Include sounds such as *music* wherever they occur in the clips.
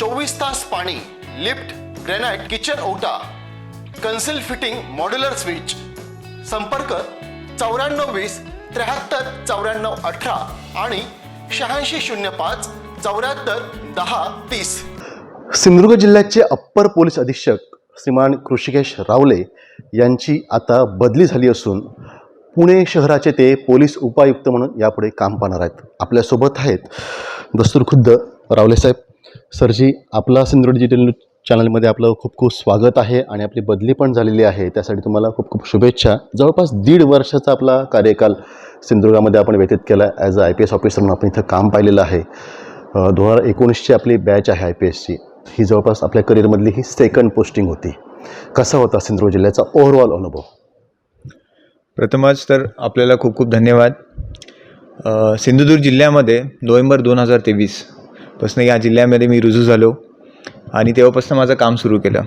चोवीस तास पाणी लिफ्ट ग्रेनाइट किचन ओटा कन्सिल फिटिंग मॉड्युलर स्विच. संपर्क चौऱ्याण्णव वीस त्र्याहत्तर चौऱ्याण्णव अठरा आणि शहाऐंशी शून्य पाच चौऱ्याहत्तर दहा तीस. सिंधुदुर्ग जिल्ह्याचे अप्पर पोलीस अधीक्षक श्रीमान कृषिकेश रावले यांची आता बदली झाली असून पुणे शहराचे ते पोलीस उपायुक्त म्हणून यापुढे काम पाहणार आहेत. आपल्यासोबत आहेत दस्तूर खुद्द रावले साहेब. सरजी आपला सिंधुदुर्ग डिजिटल न्यूज चॅनलमध्ये आपलं खूप खूप स्वागत आहे आणि आपली बदली पण झालेली आहे. त्यासाठी तुम्हाला खूप खूप शुभेच्छा. जवळपास दीड वर्षाचा आपला कार्यकाल सिंधुदुर्गामध्ये आपण व्यतीत केला as a I P S officer म्हणून आपण इथं काम पाहिलेलं आहे. दोन हजार एकोणीसची आपली बॅच आहे आय पी एसची ही जवळपास आपल्या करिअरमधली ही सेकंड पोस्टिंग होती. कसा होता सिंधुदुर्ग जिल्ह्याचा ओव्हरऑल अनुभव? प्रथमच तर आपल्याला खूप खूप धन्यवाद. सिंधुदुर्ग जिल्ह्यामध्ये नोव्हेंबर दोन हजार तेवीस तेवीसपासून या जिल्ह्यामध्ये मी रुजू झालो आणि तेव्हापासून माझं काम सुरू केलं.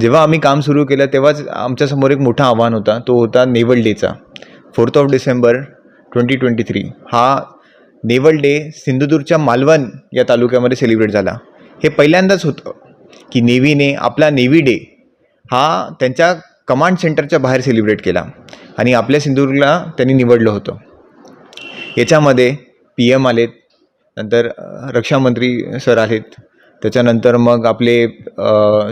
जेव्हा आम्ही काम सुरू केलं तेव्हाच आमच्यासमोर एक मोठा आव्हान होता. तो होता naval डेचा. Fourth of December twenty twenty three. हा नेवल डे सिंधुदुर्गच्या मालवण या तालुक्यामध्ये सेलिब्रेट झाला. हे पहिल्यांदाच होतं की नेव्हीने आपला नेव्ही डे हा त्यांच्या कमांड सेंटरच्या बाहेर सेलिब्रेट केला आणि आपल्या सिंधुदुर्गला त्यांनी निवडलं होतं. याच्यामध्ये पी एम आलेत नंतर रक्षामंत्री सर आलेत त्याच्यानंतर मग आपले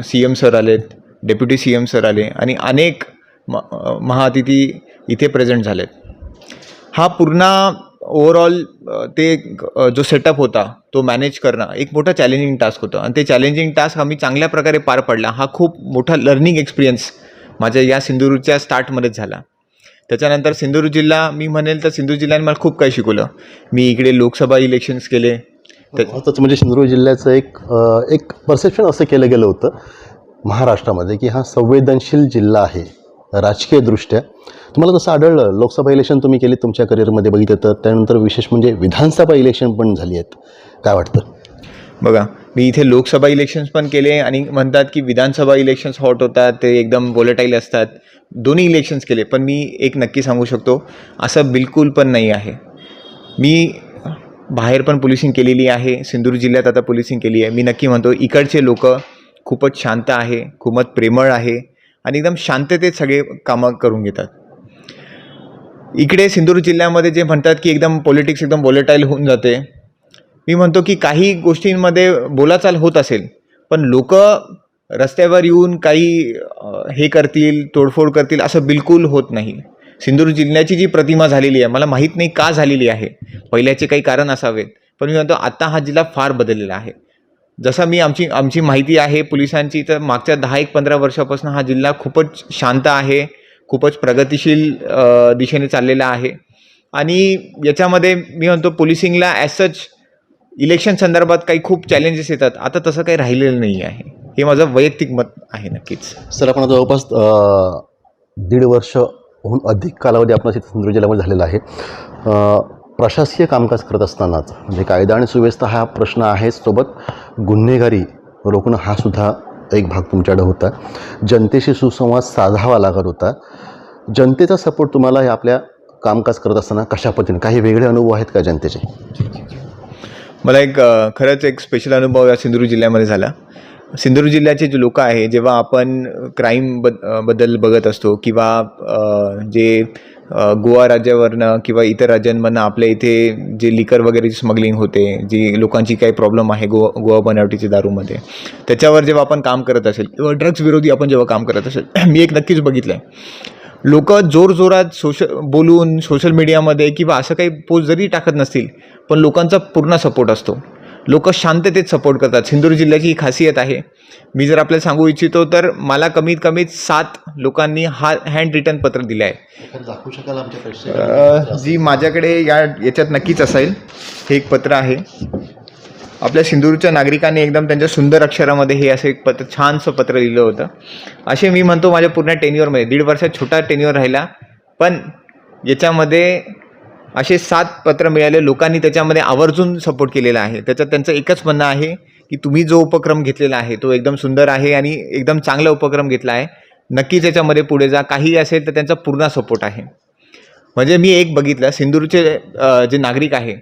सी एम सर आलेत डेप्युटी सी एम सर आले आणि अनेक म महाअतिथी इथे प्रेझेंट झालेत. हा पूर्ण ओव्हरऑल ते जो सेटअप होता तो मॅनेज करणं एक मोठा चॅलेंजिंग टास्क होतं. आणि ते चॅलेंजिंग टास्क आम्ही चांगल्या प्रकारे पार पडला. हा खूप मोठा लर्निंग एक्सपिरियन्स माझ्या या सिंधुदुर्गच्या स्टार्टमध्येच झाला. त्याच्यानंतर सिंधुदुर्ग जिल्हा मी म्हणेल तर सिंधुदुर्ग जिल्ह्याने मला खूप काही शिकवलं. मी इकडे लोकसभा इलेक्शन्स केले. महत्त्वाचं म्हणजे सिंधुदुर्ग जिल्ह्याचं एक एक परसेप्शन असं केलं गेलं होतं महाराष्ट्रामध्ये की हा संवेदनशील जिल्हा आहे राजकीयदृष्ट्या. तुम्हाला तसं आढळलं लोकसभा इलेक्शन तुम्ही केली तुमच्या करिअरमध्ये बघितलं तर. त्यानंतर विशेष म्हणजे विधानसभा इलेक्शन पण झाली आहेत. काय वाटतं? बघा मी इथे लोकसभा इलेक्शन्स पण केले आणि म्हणतात की विधानसभा इलेक्शन्स हॉट होतात ते एकदम वॉलेटाईल असतात. दोन्ही इलेक्शन्स केले पण मी एक नक्की सांगू शकतो असं बिलकुल पण नाही आहे. मी बाहेर पण पोलिसिंग केलेली आहे सिंधुदुर्ग जिल्ह्यात आता पोलिसिंग केली आहे. मी नक्की म्हणतो इकडचे लोक खूपच शांत आहे खूपच प्रेमळ आहे आणि एकदम शांततेत सगळे कामं करून घेतात. इकडे सिंधुदुर्ग जिल्ह्यामध्ये जे म्हणतात की एकदम पॉलिटिक्स एकदम वॉलेटाईल होऊन जाते मी म्हणतो की काही गोष्टींमध्ये बोलाचाल होत असेल पण लोक रस्त्यावर येऊन काही हे करतील तोडफोड करतील असं बिलकुल होत नाही. सिंधुदुर्ग जिल्ह्याची जी प्रतिमा झालेली आहे मला माहीत नाही का झालेली आहे. पहिल्याचे काही कारण असावेत पण मी म्हणतो आत्ता हा जिल्हा फार बदललेला आहे. जसं मी आमची आमची माहिती आहे पोलिसांची तर मागच्या दहा एक पंधरा वर्षापासून हा जिल्हा खूपच शांत आहे खूपच प्रगतिशील दिशेने चाललेला आहे. आणि याच्यामध्ये मी म्हणतो पोलिसिंगला ॲज सच इलेक्शन संदर्भात काही खूप चॅलेंजेस येतात. आता तसं काही राहिलेलं नाही आहे. हे माझं वैयक्तिक मत आहे नक्कीच. सर आपण जवळपास दीड वर्षहून अधिक कालावधी आपला सिंधुदुर्ग जिल्ह्यामध्ये झालेला आहे. प्रशासकीय कामकाज करत असतानाच म्हणजे कायदा आणि सुव्यवस्था हा प्रश्न आहेच. सोबत गुन्हेगारी रोखणं हा सुद्धा एक भाग तुमच्याकडे होता. जनतेशी सुसंवाद साधावा लागत होता. जनतेचा सपोर्ट तुम्हाला हे आपल्या कामकाज करत असताना कशा पद्धतीने? काही वेगळे अनुभव आहेत का जनतेचे? मला एक खरंच एक स्पेशल अनुभव या सिंधुदुर्ग जिल्ह्यामध्ये झाला. सिंधुदुर्ग जिल्ह्याचे जे लोक आहे जेव्हा आपण क्राईम बदबद्दल बघत असतो किंवा जे गोवा राज्यावरनं किंवा इतर राज्यांमधनं आपल्या इथे जे लिकर वगैरे स्मगलिंग होते जी लोकांची काही प्रॉब्लेम आहे गोवा गोवा बनावटीचे दारूमध्ये त्याच्यावर जेव्हा आपण काम करत असेल किंवा ड्रग्ज विरोधी आपण जेव्हा काम करत असेल *clears throat* मी एक नक्कीच बघितलं आहे लोक जोरजोरात सोशल बोलून सोशल मीडियामध्ये किंवा असं काही पोस्ट जरी टाकत नसतील पण लोकांचा पूर्ण सपोर्ट असतो. लोक शांततेत सपोर्ट करतात. सिंधुदुर्ग जिल्ह्याची ही खासियत आहे. मी जर आपल्याला सांगू इच्छितो तर मला कमीत कमीत सात लोकांनी हा हँड रिटर्न पत्र दिलं आहे. दाखवू शकाल आमच्या अ, जी माझ्याकडे या याच्यात नक्कीच असेल. हे एक पत्र आहे. आपल्या सिंदूरच्या नागरिकांनी एकदम त्यांच्या सुंदर अक्षरामध्ये हे असं एक पत्र छानसं पत्र लिहिलं होतं. असे मी म्हणतो माझ्या पूर्ण टेन्युअरमध्ये दीड वर्षात छोटा टेन्युअर राहिला. पण याच्यामध्ये असे सात पत्र मिळाले. लोकांनी त्याच्यामध्ये आवर्जून सपोर्ट केलेला आहे. त्याच्यात त्यांचं एकच म्हणणं आहे की तुम्ही जो उपक्रम घेतलेला आहे तो एकदम सुंदर आहे आणि एकदम चांगला उपक्रम घेतला आहे. नक्कीच याच्यामध्ये पुढे जा. काही असेल तर त्यांचा पूर्ण सपोर्ट आहे. म्हणजे मी एक बघितलं. सिंदूरचे जे नागरिक आहे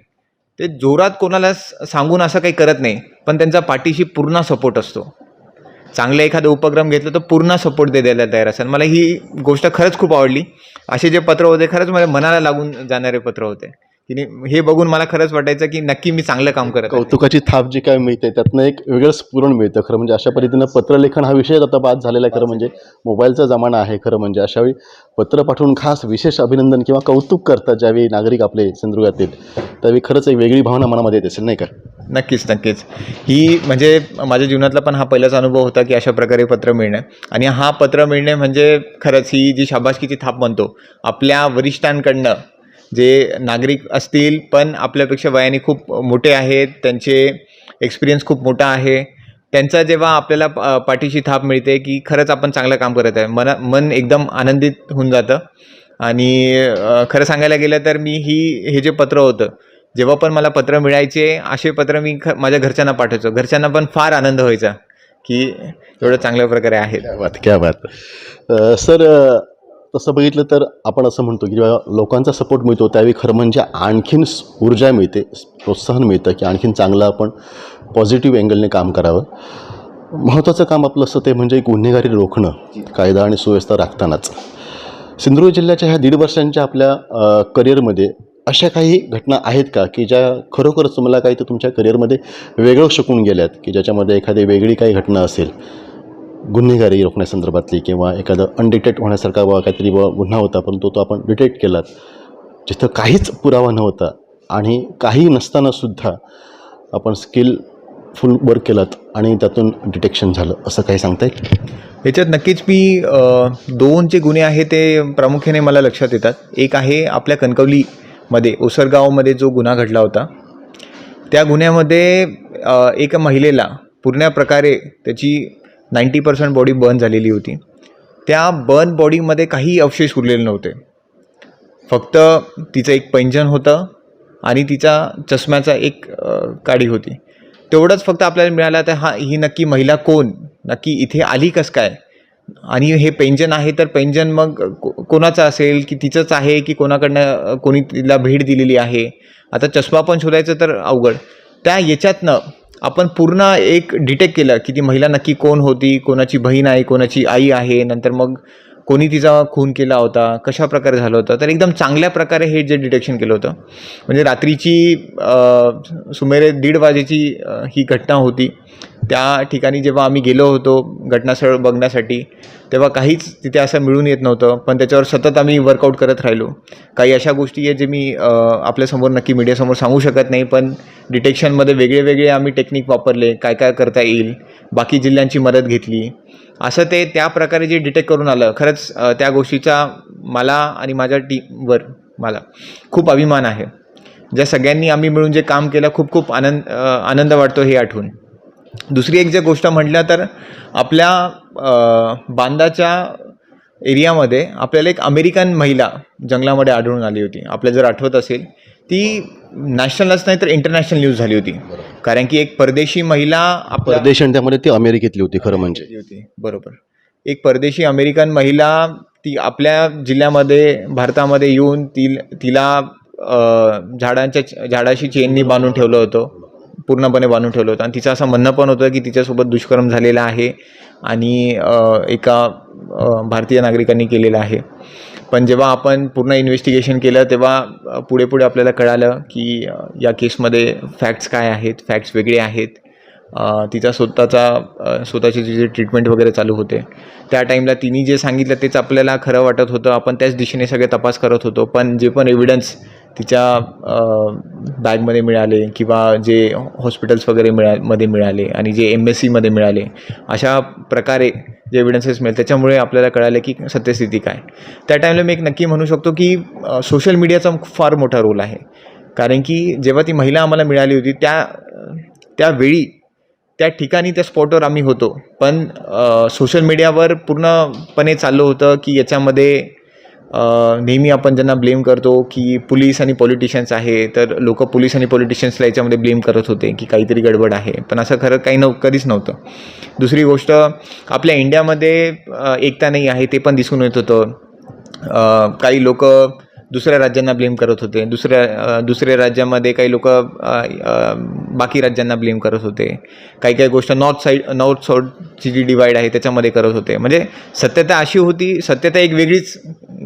ते जोरात कोणाला सांगून असं काही करत नाही पण त्यांचा पाठीशी पूर्ण सपोर्ट असतो. चांगलं एखादा उपक्रम घेतलं तर पूर्ण सपोर्ट दे द्यायला तयार असेल मला ही गोष्ट खरंच खूप आवडली. असे जे पत्र होते खरंच माझ्या मनाला लागून जाणारे पत्र होते. की नाही, हे बघून मला खरंच वाटायचं की नक्की मी चांगलं काम करत. कौतुकाची थाप जी काय मिळते त्यातनं एक वेगळंच स्फुरण मिळतं खरं म्हणजे. अशा पद्धतीनं पत्रलेखन हा विषय आता बाद झालेला आहे खरं म्हणजे. मोबाईलचा जमाना आहे खरं म्हणजे. अशावेळी पत्र पाठवून खास विशेष अभिनंदन किंवा कौतुक करतात ज्यावेळी नागरिक आपले सिंधुदुर्गात येत त्यावेळी खरंच एक वेगळी भावना मनामध्ये येत असेल नाही का? नक्कीच नक्कीच. ही म्हणजे माझ्या जीवनातला पण हा पहिलाच अनुभव होता की अशा प्रकारे पत्र मिळणं. आणि हा पत्र मिळणे म्हणजे खरंच ही जी शाबासकीची थाप म्हणतो आपल्या वरिष्ठांकडनं जे नागरिक असतील पण आपल्यापेक्षा वयाने खूप मोठे आहेत त्यांचे एक्सपिरियन्स खूप मोठा आहे. त्यांचा जेव्हा आपल्याला पाठीशी थाप मिळते की खरंच आपण चांगलं काम करत आहे मन मन एकदम आनंदित होऊन जातं. आणि खरं सांगायला गेलं तर मी ही हे जे पत्र होतं जेव्हा पण मला पत्र मिळायचे असे पत्र मी ख माझ्या घरच्यांना पाठवायचो घरच्यांना पण फार आनंद व्हायचा की एवढं चांगल्या प्रकारे आहेत. क्या बात क्या बात. सर तसं बघितलं तर आपण असं म्हणतो की जेव्हा लोकांचा सपोर्ट मिळतो त्यावेळी खरं म्हणजे आणखीन ऊर्जा मिळते प्रोत्साहन मिळतं की आणखीन चांगलं आपण पॉझिटिव्ह अँगलने काम करावं. महत्त्वाचं काम आपलं असतं ते म्हणजे गुन्हेगारी रोखणं कायदा आणि सुव्यवस्था राखतानाच. सिंधुदुर्ग जिल्ह्याच्या ह्या दीड वर्षांच्या आपल्या करिअरमध्ये अशा काही घटना आहेत का की ज्या खरोखरच तुम्हाला काही तर तुमच्या करिअरमध्ये वेगळं शिकून गेल्यात की ज्याच्यामध्ये एखादी वेगळी काही घटना असेल? गुन्हेगारी रोखण्यासंदर्भातली किंवा एखादं अनडिटेक्ट होण्यासारखा बा काहीतरी बा गुन्हा होता परंतु तो आपण डिटेक्ट केलात. जिथं काहीच पुरावा नव्हता आणि काही नसतानासुद्धा आपण स्किलफुल वर्क केलात आणि त्यातून डिटेक्शन झालं. असं काही सांगता येईल? याच्यात नक्कीच मी दोन जे गुन्हे आहेत ते प्रामुख्याने मला लक्षात येतात. एक आहे आपल्या कणकवलीमध्ये ओसरगावमध्ये जो गुन्हा घडला होता. त्या गुन्ह्यामध्ये एका महिलेला पूर्ण प्रकारे त्याची नाईंटी पर्सेंट बॉडी बर्न झालेली होती. त्या बर्न बॉडीमध्ये काही अवशेष उरलेले नव्हते. फक्त तिचं एक पैंजण होतं आणि तिचा चष्म्याचा एक काडी होती. तेवढंच फक्त आपल्याला मिळालं तर हा ही नक्की महिला कोण? नक्की इथे आली कसं काय? आणि हे पेंजन आहे तर पेंजन मग को कोणाचं असेल? की तिचंच आहे की कोणाकडनं कोणी तिला भेट दिलेली आहे? आता चष्मा पण शोधायचं तर अवघड. त्या याच्यातनं आपण पूर्ण एक डिटेक्ट केलं की ती महिला नक्की कोण होती कोणाची बहीण आहे कोणाची आई आहे नंतर मग कोणी तिचा खून केला होता कशा प्रकारे झालं होतं. तर एकदम चांगल्या प्रकारे हे जे डिटेक्शन केलं होतं. म्हणजे रात्रीची सुमारे दीड वाजेची ही घटना होती. त्या ठिकाणी जेव्हा आम्ही गेलो होतो घटनास्थळ बघण्यासाठी तेव्हा काहीच तिथे असं मिळून येत नव्हतं. पण त्याच्यावर सतत आम्ही वर्कआउट करत राहिलो. काही अशा गोष्टी आहेत जे मी आपल्यासमोर नक्की मीडियासमोर सांगू शकत नाही पण डिटेक्शनमध्ये वेगळे वेगळे आम्ही टेक्निक वापरले काय काय करता येईल बाकी जिल्ह्यांची मदत घेतली. असं ते त्या प्रकारे जे डिटेक्ट करून आलं खरंच त्या गोष्टीचा मला आणि माझ्या टीमवर मला खूप अभिमान आहे. ज्या सगळ्यांनी आम्ही मिळून जे काम केलं खूप खूप आनंद आनंद वाटतो हे आठवून. दुसरी एक जे गोष्ट म्हटलं तर आपल्या बांदाच्या एरियामध्ये आपल्याला एक अमेरिकन महिला जंगलामध्ये आढळून आली होती. आपल्याला जर आठवत असेल ती नॅशनलच नाही तर इंटरनॅशनल न्यूज झाली होती. कारण की एक परदेशी महिला आपल्या परदेश आणि त्यामध्ये ती अमेरिकेतली होती खरं म्हणजे. होती. बरोबर. एक परदेशी अमेरिकन महिला ती आपल्या जिल्ह्यामध्ये भारतामध्ये येऊन ती तिला झाडांच्या झाडाशी चेननी बांधून ठेवलं होतं. पूर्णपणे बांधून ठेवलं होतं. आणि तिचं असं म्हणणं पण होतं की तिच्यासोबत दुष्कर्म झालेला आहे आणि एका भारतीय नागरिकांनी केलेलं आहे. पण जेव्हा आपण पूर्ण इन्व्हेस्टिगेशन केलं तेव्हा पुढे पुढे आपल्याला कळालं की या केसमध्ये फॅक्ट्स काय आहेत फॅक्ट्स वेगळे आहेत. तिचा स्वतःचा स्वतःची स्वतःचे जे ट्रीटमेंट वगैरे चालू होते. त्या टाईमला तिने जे सांगितलं तेच आपल्याला खरं वाटत होतं. आपण त्याच दिशेने सगळे तपास करत होतो. पण जे पण एव्हिडन्स तिच्या बॅगमध्ये मिळाले किंवा जे हॉस्पिटल्स वगैरे मिळा मध्ये मिळाले आणि जे एम एस सीमध्ये मिळाले अशा प्रकारे जे एव्हिडन्सेस मिळेल त्याच्यामुळे आपल्याला कळालं की सत्यस्थिती काय. त्या टाईमला मी एक नक्की म्हणू शकतो की सोशल मीडियाचा फार मोठा रोल आहे. कारण की जेव्हा ती महिला आम्हाला मिळाली होती त्या त्यावेळी त्या ठिकाणी त्या स्पॉटवर आम्ही होतो. पण सोशल मीडियावर पूर्णपणे चाललं होतं की याच्यामध्ये नेहमी आपण ज्यांना ब्लेम करतो की पोलीस आणि पॉलिटिशियन्स आहे तर लोक पोलीस आणि पॉलिटिशियन्सला याच्यामध्ये ब्लेम करत होते की काहीतरी गडबड आहे. पण असं खरं काही नव कधीच नव्हतं. दुसरी गोष्ट आपल्या इंडियामध्ये एकता नाही आहे ते पण दिसून येत होतं. काही लोक दुसऱ्या राज्यांना ब्लेम करत होते. दुसऱ्या दुसऱ्या राज्यामध्ये काही लोक बाकी राज्यांना ब्लेम करत होते. काही काही गोष्ट नॉर्थ साईड नॉर्थ साऊथची जी डिवाईड आहे त्याच्यामध्ये करत होते. म्हणजे सत्यता अशी होती सत्यता एक वेगळीच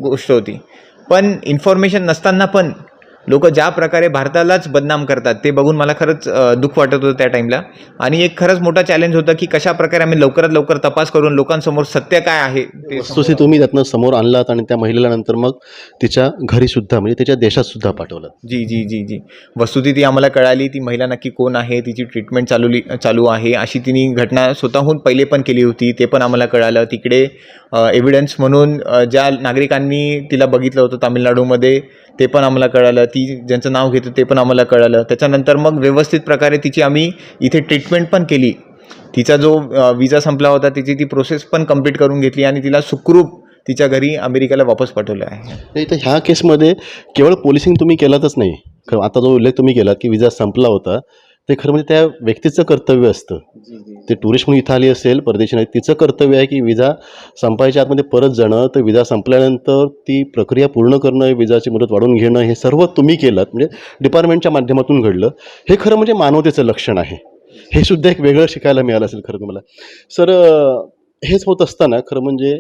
गोष्ट होती. पण इन्फॉर्मेशन नसताना पण लोक ज्या प्रकारे भारतालाच बदनाम करतात ते बघून मला खरंच दुःख वाटत होतं त्या टाईमला आणि एक खरंच मोठा चॅलेंज होता की कशा प्रकारे आम्ही लवकरात लवकर तपास करून लोकांसमोर सत्य काय आहे ते तुम्ही त्यातनं समोर आणलात आणि त्या महिलेला नंतर मग तिच्या घरी सुद्धा म्हणजे तिच्या देशात सुद्धा पाठवलं. जी जी जी जी. वस्तुस्थिती आम्हाला कळाली ती महिला नक्की कोण आहे तिची ट्रीटमेंट चालवली चालू आहे अशी तिने घटना स्वतःहून पहिले पण केली होती ते पण आम्हाला कळालं. तिकडे एव्हिडन्स म्हणून ज्या नागरिकांनी तिला बघितलं होतं तामिळनाडूमध्ये ते पण आम्हाला कळालं. ती ज्यांचं नाव घेतं ते पण आम्हाला कळालं. त्याच्यानंतर मग व्यवस्थित प्रकारे तिची आम्ही इथे ट्रीटमेंट पण केली. तिचा जो विजा संपला होता तिची ती प्रोसेस पण कंप्लीट करून घेतली आणि तिला सुखरूप तिच्या घरी अमेरिकेला वापस पाठवलं आहे. तर ह्या केसमध्ये केवळ पोलिसिंग तुम्ही केलातच नाही. खरं आता जो उल्लेख तुम्ही केलात की विजा संपला होता ते खरं म्हणजे त्या व्यक्तीचं कर्तव्य असतं. ते टुरिस्ट म्हणून इथं आली असेल परदेशी नाही तिचं कर्तव्य आहे की विजा संपायच्या आतमध्ये परत जाणं तर विजा संपल्यानंतर ती प्रक्रिया पूर्ण करणं विजाची मुदत वाढवून घेणं हे सर्व तुम्ही केलं म्हणजे डिपार्टमेंटच्या माध्यमातून घडलं. हे खरं म्हणजे मानवतेचं लक्षण आहे. हे सुद्धा एक वेगळं शिकायला मिळालं असेल खरं तुम्हाला. सर हेच होत असताना खरं म्हणजे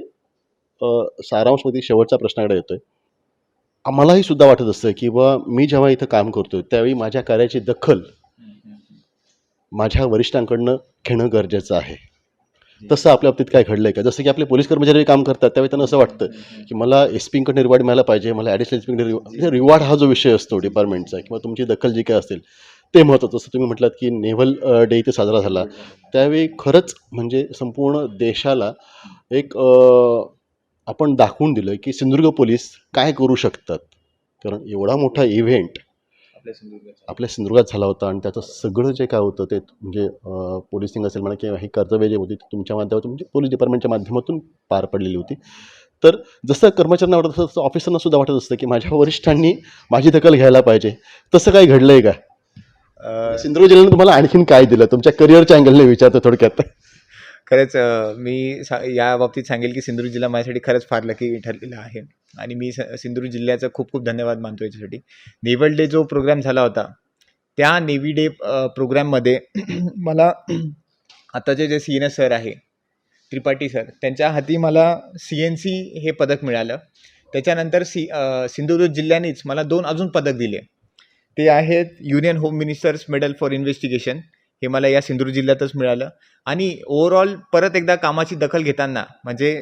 सारांशमध्ये शेवटच्या प्रश्नाकडे येतोय. आम्हालाही सुद्धा वाटत असतं की बा मी जेव्हा इथं काम करतोय त्यावेळी माझ्या कार्याची दखल माझ्या वरिष्ठांकडनं घेणं गरजेचं आहे. तसं आपल्या बाबतीत काय घडलं आहे का? जसं की आपले पोलीस कर्मचारी काम करतात त्यावेळी त्यांना असं वाटतं की मला एस पीकडनं रिवॉर्ड मिळायला पाहिजे मला ॲडिशनल एस पीकडे रिवॉर्ड म्हणजे रिवॉर्ड हा जो विषय असतो डिपार्टमेंटचा किंवा तुमची दखल जी काय असेल ते महत्त्वाचं. जसं तुम्ही म्हटलात की नेव्हल डे इथे साजरा झाला त्यावेळी खरंच म्हणजे संपूर्ण देशाला एक आपण दाखवून दिलं की सिंधुदुर्ग पोलीस काय करू शकतात. कारण एवढा मोठा इव्हेंट आपल्या सिंधुदुर्गात झाला. होता आणि त्याचं सगळं जे काय होतं ते म्हणजे पोलिसिंग असेल म्हणा किंवा ही कर्तव्य जे होती ती तुमच्या माध्यमातून म्हणजे पोलीस डिपार्टमेंटच्या माध्यमातून पार पडलेली होती. तर जसं कर्मचाऱ्यांना वाटत असतं तसं ऑफिसरना सुद्धा वाटत असतं की माझ्या वरिष्ठांनी माझी दखल घ्यायला पाहिजे. तसं काही घडलंय का? अ, सिंधुदुर्ग जिल्ह्यानं तुम्हाला आणखीन काय दिलं? तुमच्या करिअरच्या अँगलने विचारतो थोडक्यात. खरंच मी सा या बाबतीत सांगेल की सिंधुदुर्ग जिल्हा माझ्यासाठी खरंच फार लकी ठरलेला आहे. आणि मी स सिंधुदुर्ग जिल्ह्याचा खूप खूप धन्यवाद मानतो याच्यासाठी. नेव्हल डे जो प्रोग्राम झाला होता त्या नेव्ही डे प्रोग्राममध्ये *clears throat* मला *clears throat* आताचे जे सी एन एस सर आहे त्रिपाठी सर त्यांच्या हाती मला सी एन सी हे पदक मिळालं. त्याच्यानंतर सी सिंधुदुर्ग जिल्ह्यानेच मला दोन अजून पदक दिले. ते आहेत union home ministers medal for investigation हे मला या सिंधुदुर्ग जिल्ह्यातच मिळालं. आणि ओव्हरऑल परत एकदा कामाची दखल घेताना म्हणजे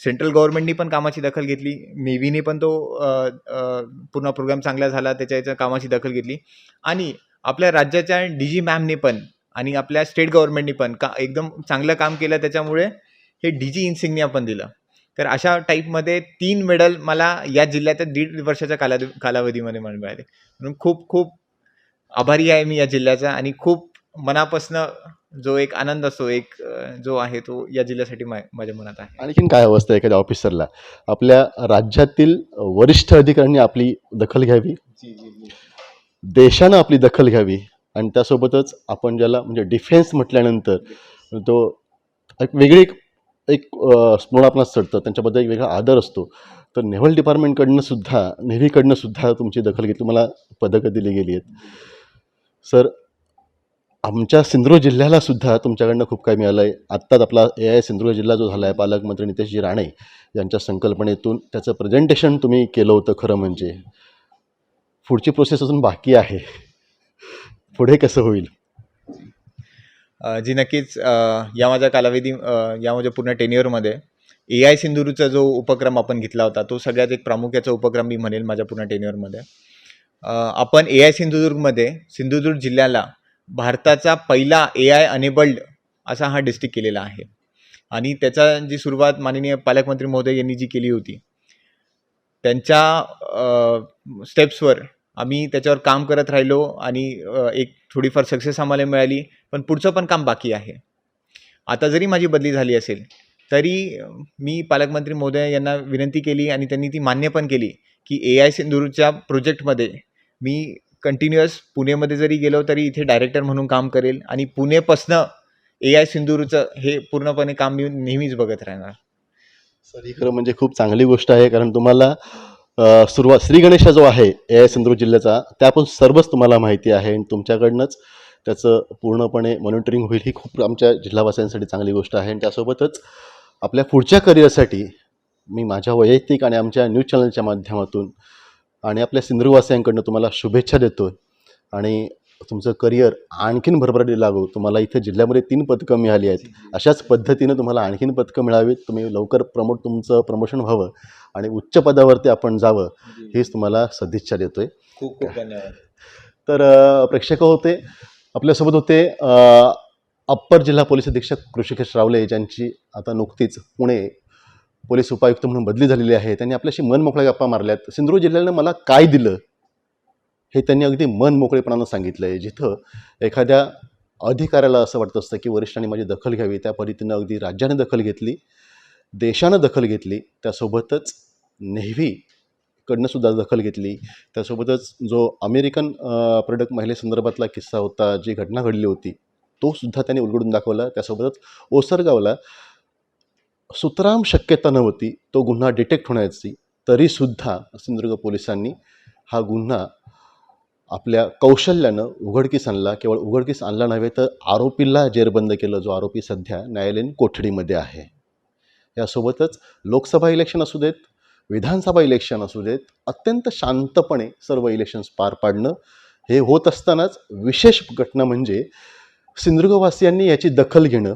सेंट्रल गव्हर्नमेंटनी पण कामाची दखल घेतली. नेव्हीने पण तो पूर्ण प्रोग्राम चांगला झाला त्याच्या याच्या कामाची दखल घेतली. आणि आपल्या राज्याच्या डी जी मॅमने पण आणि आपल्या स्टेट गव्हर्नमेंटनी पण का एकदम चांगलं काम केलं त्याच्यामुळे हे डी जी इन्सिग्निया पण दिलं. तर अशा टाईपमध्ये तीन मेडल मला या जिल्ह्याच्या दीड वर्षाच्या काला कालावधीमध्ये मला मिळाले. म्हणून खूप खूप आभारी आहे मी या जिल्ह्याचा आणि खूप मनापासनं जो एक आनंद असतो एक जो आहे तो या जिल्ह्यासाठी माझ्या मनात आहे. आणखीन काय अवस्था आहे एखाद्या ऑफिसरला? आपल्या राज्यातील वरिष्ठ अधिकाऱ्यांनी आपली दखल घ्यावी. देशानं आपली दखल घ्यावी आणि त्यासोबतच आपण ज्याला म्हणजे डिफेन्स म्हटल्यानंतर तो एक वेगळी एक स्मरण आपणास चढतं त्यांच्याबद्दल एक वेगळा आदर असतो. तर नेव्हल डिपार्टमेंटकडनं सुद्धा नेव्हीकडनं सुद्धा तुमची दखल घेतली. तुम्हाला पदकं दिली गेली आहेत. सर आमच्या सिंधुदुर्ग जिल्ह्याला सुद्धा तुमच्याकडनं खूप काही मिळालं आहे आत्ताच आपला ए आय सिंधुदुर्ग जिल्हा जो झाला आहे पालकमंत्री नितेशजी राणे यांच्या संकल्पनेतून त्याचं प्रेझेंटेशन तुम्ही केलं होतं खरं म्हणजे. पुढची प्रोसेस अजून बाकी आहे. पुढे कसं होईल? जी नक्कीच या माझ्या कालावधी या माझ्या पूर्ण टेन्युअरमध्ये ए आय सिंधुदुर्गचा जो उपक्रम आपण घेतला होता तो सगळ्यात एक प्रामुख्याचा उपक्रम मी म्हणेल माझ्या पूर्ण टेन्युअरमध्ये आपण ए आय सिंधुदुर्गमध्ये सिंधुदुर्ग जिल्ह्याला भारताचा पहिला ए आय अनेबल्ड असा हा डिस्ट्रिक्ट केलेला आहे. आणि त्याचा जी सुरुवात माननीय पालकमंत्री महोदय यांनी जी केली होती त्यांच्या स्टेप्सवर आम्ही त्याच्यावर काम करत राहिलो आणि एक थोडीफार सक्सेस आम्हाला मिळाली पण पुढचं पण काम बाकी आहे. आता जरी माझी बदली झाली असेल तरी मी पालकमंत्री महोदय यांना विनंती केली आणि त्यांनी ती मान्य पण केली की ए आय सिंधूरच्या प्रोजेक्टमध्ये मी कंटिन्युअस पुणेमध्ये जरी गेलो तरी इथे डायरेक्टर म्हणून काम करेल आणि पुणेपासनं ए आय सिंधूरचं हे पूर्णपणे काम मी नेहमीच बघत राहणार. सर ही खरं म्हणजे खूप चांगली गोष्ट आहे कारण तुम्हाला सुरुवात श्री गणेशा जो आहे ए आय सिंधुदुर्ग जिल्ह्याचा त्या पण सर्वच तुम्हाला माहिती आहे आणि तुमच्याकडनंच त्याचं पूर्णपणे मॉनिटरिंग होईल. ही खूप आमच्या जिल्हावासियांसाठी चांगली गोष्ट आहे आणि त्यासोबतच आपल्या पुढच्या करिअरसाठी मी माझ्या वैयक्तिक आणि आमच्या न्यूज चॅनलच्या माध्यमातून आणि आपल्या सिंधुवासियांकडनं तुम्हाला शुभेच्छा देतो आणि तुमचं करिअर आणखीन भरभराटी लागू. तुम्हाला इथे जिल्ह्यामध्ये तीन पदकं मिळाली आहेत. अशाच पद्धतीनं तुम्हाला आणखीन पदकं मिळावीत. तुम्ही लवकर प्रमोट तुमचं प्रमोशन व्हावं आणि उच्च पदावरती आपण जावं हीच तुम्हाला सदिच्छा देतोय. खूप खूप धन्यवाद. तर प्रेक्षक होते आपल्यासोबत होते अप्पर जिल्हा पोलीस अधीक्षक ऋषिकेश रावले ज्यांची आता नुकतीच पुणे पोलीस उपायुक्त म्हणून बदली झालेली आहे. त्यांनी आपल्याशी मन मोकळ्या गप्पा मारल्यात. सिंधुदुर्ग जिल्ह्यानं मला काय दिलं हे त्यांनी अगदी मन मोकळेपणानं सांगितलं आहे जिथं एखाद्या अधिकाऱ्याला असं वाटत असतं की वरिष्ठांनी माझी दखल घ्यावी त्या पद्धतीनं अगदी राज्याने दखल घेतली देशानं दखल घेतली त्यासोबतच नेव्ही दखल घेतली. त्यासोबतच जो अमेरिकन प्रोडक्ट महिलेसंदर्भातला किस्सा होता जी घटना घडली होती तो सुद्धा त्यांनी उलगडून दाखवला. त्यासोबतच ओसरगावला सुतराम शक्यता नव्हती तो गुन्हा डिटेक्ट होण्याची तरीसुद्धा सिंधुदुर्ग पोलिसांनी हा गुन्हा आपल्या कौशल्यानं उघडकीस आणला. केवळ उघडकीस आणला नव्हे तर आरोपीला जेरबंद केलं जो आरोपी सध्या न्यायालयीन कोठडीमध्ये आहे. यासोबतच लोकसभा इलेक्शन असू देत विधानसभा इलेक्शन असू देत अत्यंत शांतपणे सर्व इलेक्शन्स पार पाडणं हे होत असतानाच विशेष घटना म्हणजे सिंधुदुर्गवासियांनी याची दखल घेणं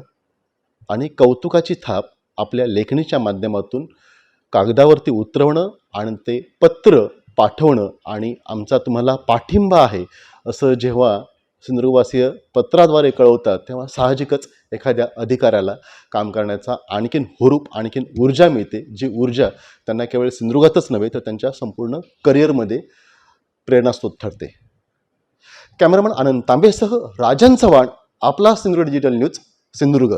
आणि कौतुकाची थाप आपल्या लेखणीच्या माध्यमातून कागदावरती उतरवणं आणि ते पत्र पाठवणं आणि आमचा तुम्हाला पाठिंबा आहे असं जेव्हा सिंधुदुर्गवासीय पत्राद्वारे कळवतात तेव्हा साहजिकच एखाद्या अधिकाऱ्याला काम करण्याचा आणखीन हुरूप आणखीन ऊर्जा मिळते जी ऊर्जा त्यांना केवळ सिंधुदुर्गातच नव्हे तर त्यांच्या संपूर्ण करिअरमध्ये प्रेरणास्रोत ठरते. कॅमेरामन आनंद तांबेसह राजन चव्हाण आपला सिंधुदुर्ग डिजिटल न्यूज सिंधुदुर्ग.